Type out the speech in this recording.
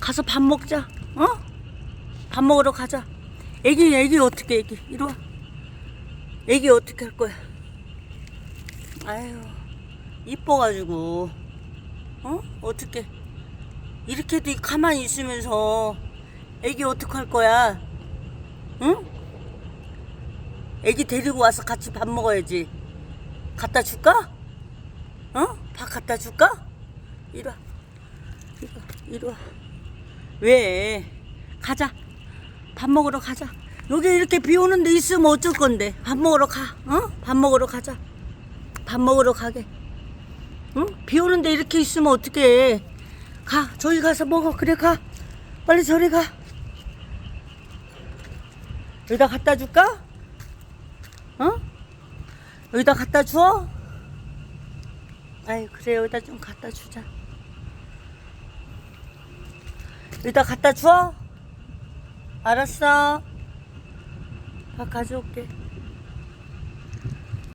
가서 밥 먹자. 어? 밥 먹으러 가자. 애기 애기 어떻게 애기 이리 와. 애기 어떻게 할 거야? 아유 이뻐가지고 어 어떻게 이렇게도 가만히 있으면서 애기 어떻게 할 거야? 응? 애기 데리고 와서 같이 밥 먹어야지. 갖다 줄까? 어? 밥 갖다 줄까? 이리 와. 이리 와. 이리 와. 왜? 가자. 밥 먹으러 가자. 여기 이렇게 비 오는 데 있으면 어쩔 건데. 밥 먹으러 가. 어? 밥 먹으러 가자. 밥 먹으러 가게. 응? 비 오는데 이렇게 있으면 어떡해. 가. 저기 가서 먹어. 그래, 가. 빨리 저리 가. 여기다 갖다 줄까? 어? 여기다 갖다 줘? 아이, 그래. 여기다 좀 갖다 주자. 여기다 갖다 줘? 알았어. 밥 가져올게.